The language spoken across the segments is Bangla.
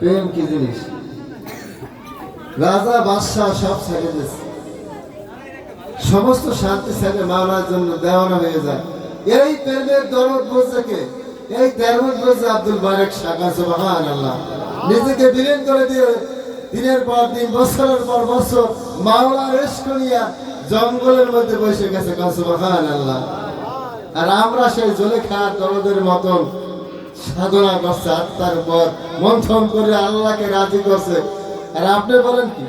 প্রেম কি জিনিস? রাজা, বাদশাহ সব ছেড়ে সমস্ত শান্তি ছেড়ে জন্য দেওয়ানা হয়ে যায়। এই প্রেমের দরদ বোঝে কে এই দরদ আব্দুল বারেক শাখা আল্লাহ নিজেকে বিলীন করে দিয়ে দিনের পর দিন, বছরের পর বছর মাওলার এসক নিয়া জঙ্গলের মধ্যে বসে গেছে সুবহান আল্লাহ আর আমরা সেই জলে খাওয়ার দরদের মতন সাধনা করছে আত্মার উপর। মন্থন করে আল্লাহকে রাজি করছে। আর আপনি বলেন কি?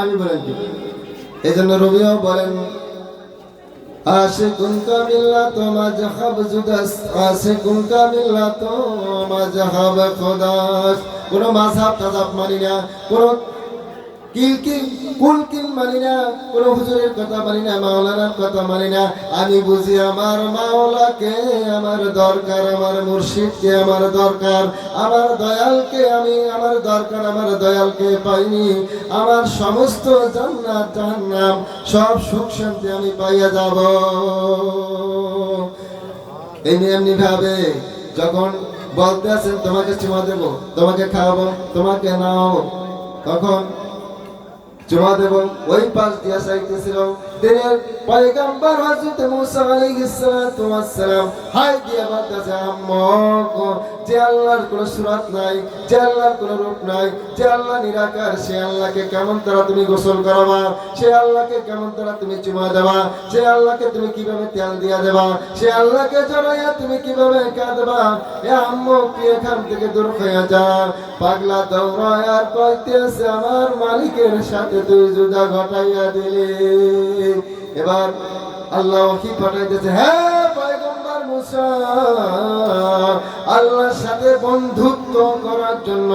আমি বলেন কি? এই জন্য রবিও বলেন, আশিকুন কামিল্লা তোমা জাহাব জুদাস, আশিকুন কামিল্লা তোমা জাহাব খোদাস। কোন মাঝাব তাজাব মানি না, কোন কোন হুজুরের কথা কথা আমি বুঝি আমার মাওলাকে আমার দরকার, আমার মুর্শিদকে আমার দরকার। আমার দয়ালকে আমি, আমার দরকার, আমার দয়ালকে পাইনি। আমার সমস্ত জান্নাত, জাহান্নাম, সব সুখ শান্তি আমি পাইয়া যাব। এমনি এমনি ভাবে যখন বলতে আছেন তোমাকে চুমা দেবো, তোমাকে খাওয়াবো, তোমাকে নাও। তখন চুমা দেব ওই পাশ দিয়া চাইতেছিল। দিনের পয়গাম্বর হযরত মুসা আলাইহিস সালাতু ওয়াস সালাম হাই দিয়া বলতেছে আম্মক যে আল্লাহর কোনো সুরাত নাই, যে আল্লাহর কোনো রূপ নাই, যে আল্লাহ নিরাকার, সে আল্লাহকে কেমন তারা তুমি গোসল করাবা? সে আল্লাহকে কেমন তারা তুমি চুমা দেবা? সে আল্লাহকে তুমি কীভাবে তেল দিয়া দেবা? সে আল্লাহকে জড়াইয়া তুমি কীভাবে কাঁদবা? এ আম্মু কি এখান থেকে দূর হয়ে যা। পাগলা দৌড়ায় আর কইতেছে, আমার মালিকের সাথে তুই জুদা ঘটাইয়া দিলি। এবার আল্লাহ কি পাঠাইতেছে হ্যাঁ পয়গম্বর আল্লাহর সাথে বন্ধুত্ব করার জন্য,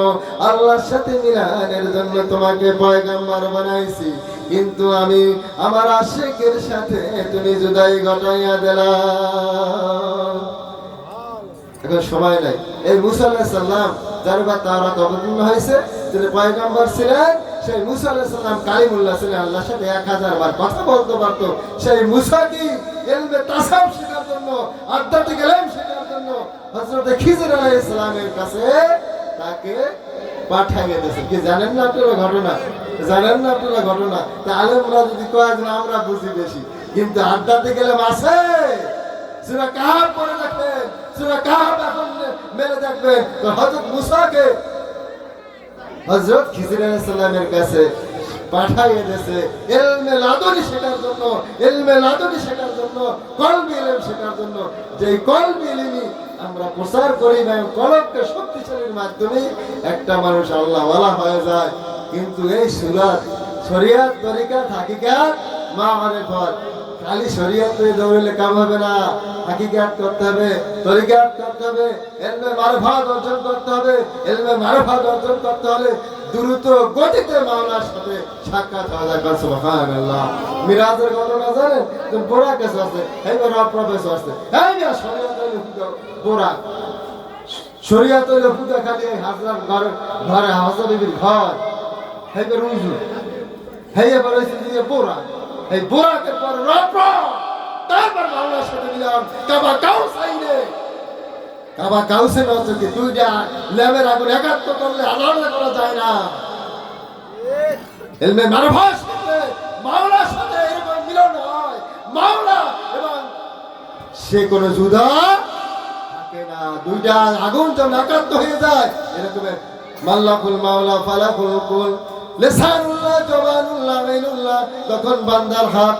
আল্লাহর সাথে মিলানের জন্য তোমাকে পয়গম্বর বানাইছি। কিন্তু আমি আমার আশেকের সাথে তুমি জুদাই ঘটাইয়া দিলাম এখন সময় নাই। এই মুসা সালাম, যার বা তারা অবতীর্ণ হয়েছে, তিনি পয়গম্বর ছিলেন। সেই মুসা আলাইহিস সালাম কালিমুল্লাহ ছিলেন আল্লাহর সাথে এক হাজার বার কথা বলতে পারতো। সেই মুসা কি এলমে তাসাউফ শেখার জন্য আধ্যাত্মিক এলম শেখার জন্য খিজির কাছে তাকে কি জানেন না আপনারা ঘটনা? জানেন না আপনারা ঘটনা? তা আলেমরা যদি কয় না, আমরা বুঝি বেশি। কিন্তু আধ্যাত্মিক এলম আছে। সুরা কাহাব পড়ে দেখবেন সুরা কাহাব এখন মেরে দেখবেন। তো হযরত মুসাকে হযরত খিজির আলাইহিস সালামের কাছে পাঠাইয়ে দিয়েছে ইলমে লাদুনি শেখার জন্য ইলমে লাদুনি শেখার জন্য, কলবি ইলম শেখার জন্য। যে কলবি ইলমি আমরা প্রচার করি না, কলবকে শক্তিশালীর মাধ্যমে একটা মানুষ আল্লাহ ওয়ালা হয়ে যায়। কিন্তু এই সুরাত, শরিয়াত তরিকা, হাকিকাত, মা মারিফত খালি শরীয়তে দৌড়লে কাম হবে না হাকিকাত করতে হবে তরিকাত করতে হবে, এলমে মারফাত অর্জন করতে হবে, এলমে মারফাত অর্জন করতে হলে দ্রুত গতিতে মাওলার সাথে সাক্ষাৎ হওয়া কাছে সুবহানাল্লাহ। মিরাজের ঘটনা জানেন? তো বোরা কেস আছে। এইবার অপ্রবেশ আছে এই না শরীয়ত বোরা শরীয়ত হইলে পূজা খালি এই হাজরার ঘরে ঘরে হাজরা বিবির ঘর। এইবার উজু হেয়ে বলেছে যে বোরা এই বোরাকের পর রব তারপর মাওলার সাথে মিলাম কাবা কাউস আইনে কাবা কাউসে নজর কি দুইটা লেবের আগুন একাত্ম করলে আলাদা করা যায় না। এলমে মারফাস মাওলার সাথে এরকম মিলন হয়। মাওলা এবং সে কোন জুদা থাকে না। দুইটা আগুন যখন একাত্ম হয়ে যায়, এরকম মাল্লাকুল মাওলা, ফালাকুল কুল। লেসানুল্লাহ, জবানুল্লাহ আইনুল্লাহ তখন বান্দার হাত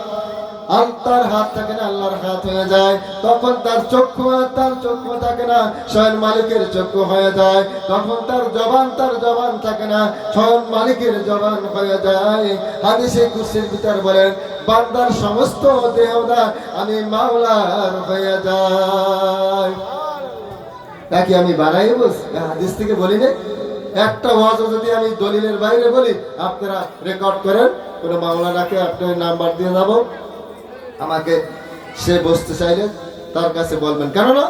আল্লাহর হাত থাকে না, আল্লাহর হাত হয়ে যায়, তখন তার চক্ষু আর তার চক্ষু থাকে না, স্বয়ং মালিকের চক্ষু হয়ে যায়, তখন তার জবান তার জবান থাকে না, স্বয়ং মালিকের জবান হয়ে যায়। হাদিসে কুসির ভিতর বলেন, বান্দার সমস্ত দেহদা আমি মাওলার হয়ে যায় নাকি আমি বানাই বস হাদিস থেকে বলি না একটা ওয়াজ যদি আমি দলিলের বাইরে বলি, আপনারা রেকর্ড করেন, কোনো মাওলানাকে আপনার নাম্বার দিয়ে যাব। আমাকে সে বসতে চাইলে তার কাছে বলবেন। কেননা,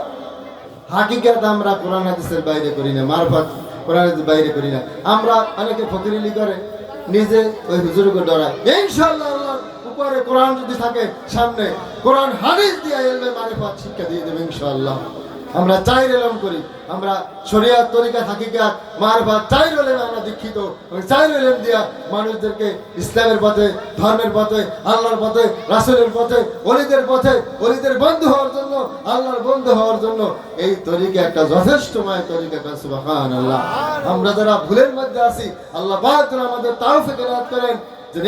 হাকিকাত আমরা কোরআন হাদিসের বাইরে করি না, মারফত কোরআন হাদিসের বাইরে করি না। আমরা অনেকে ফকিরিলি করে, নিজে ওই হুজুরকে ডরায়। ইনশাআল্লাহ আল্লাহর উপরে কোরআন যদি থাকে, সামনে কোরআন হাদিস দিয়ে এলমে মারিফত শিক্ষা দিয়ে দেবে ইনশাআল্লাহ। আমরা চাই রেলম করি। আমরা শরিয়াত তরিকা হাকিকাত মারফাত চাই রলেম আমরা দীক্ষিত। চাই রলেম দিয়া মানুষদেরকে ইসলামের পথে, ধর্মের পথে, আল্লাহর পথে, রাসুলের পথে অলিদের পথে অলিদের বন্ধু হওয়ার জন্য, আল্লাহর বন্ধু হওয়ার জন্য এই তরিকা একটা যথেষ্টময় তরিকা সুবাহান আল্লাহ আমরা যারা ভুলের মধ্যে আছি, আল্লাহ পাক আমাদের তাও ফেকেরাত করেন।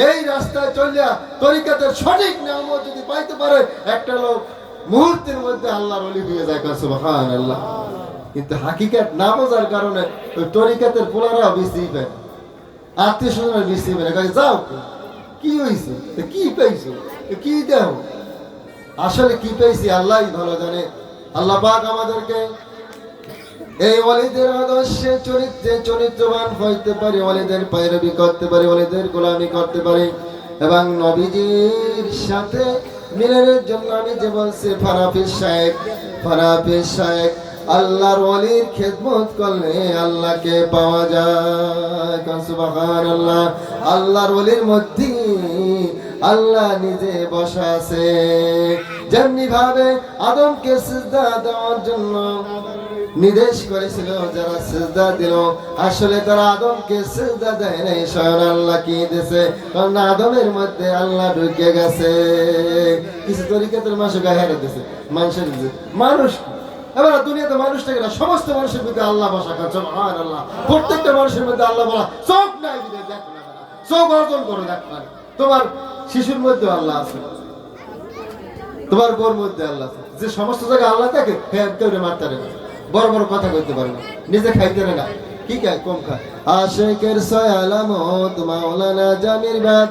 এই রাস্তায় চলিয়া তরিকাতে সঠিক নামও যদি পাইতে পারে, একটা লোক মুহূর্তের মধ্যে আল্লাহর অলি হয়ে যায় কাছে সুবাহান আল্লাহ কিন্তু হাকিকাত না বোঝার কারণে ওই তরিকাতের পোলারা বেশি পায়। আত্মীয় স্বজনের বেশি পায় না। যাও কি হয়েছে কি পাইছো? কি দেও? আসলে কি পেয়েছি আল্লাহই ভালো জানে। আল্লাহ পাক আমাদেরকে এই ওয়ালিদের আদর্শে চরিত্রে চরিত্রবান হইতে পারি ওয়ালিদের পায়রবি করতে পারি ওয়ালিদের গোলামি করতে পারি। এবং নবীজির সাথে মিলনের জন্য আমি যে বলছি ফারাফিস সাহেব ফারাফিস সাহেব আল্লাহর ওয়ালির খেদমত করলে আল্লাহকে পাওয়া যায়। আল্লাহ আল্লাহর ওয়ালির মধ্যে আল্লাহ নিজে বসা আছে। যেমনি ভাবে আদমকে সিজদা দেওয়ার জন্য নির্দেশ করেছিল, যারা সিজদা দিল, আসলে তারা আদমকে সিজদা দেয় নাই, স্বয়ং আল্লাহ কি দিয়েছে? কারণ আদমের মধ্যে আল্লাহ ঢুকে গেছে। কিছু তরিকাতের মানুষ গায়ে দিয়েছে। মানুষের মানুষ, এবার দুনিয়াতে মানুষ থাকে না, সমস্ত মানুষের মধ্যে আল্লাহ বসা খাচ্ছে আল্লাহ প্রত্যেকটা মানুষের মধ্যে আল্লাহ বলা, চোখ নাই দেখো না, চোখ অর্জন করো দেখো তোমার শিশুর মধ্যে আল্লাহ আছে। তোমার বোর মধ্যে আল্লাহ যে সমস্ত জায়গায় আল্লাহ থাকে হ্যাঁ কেউ মারতে পারে না। বড় বড় কথা কইতে পারবে না। নিজে খাইতে না। কি কম খায়। আশেকের সয়ালামত মাওলানা জামির বাদ।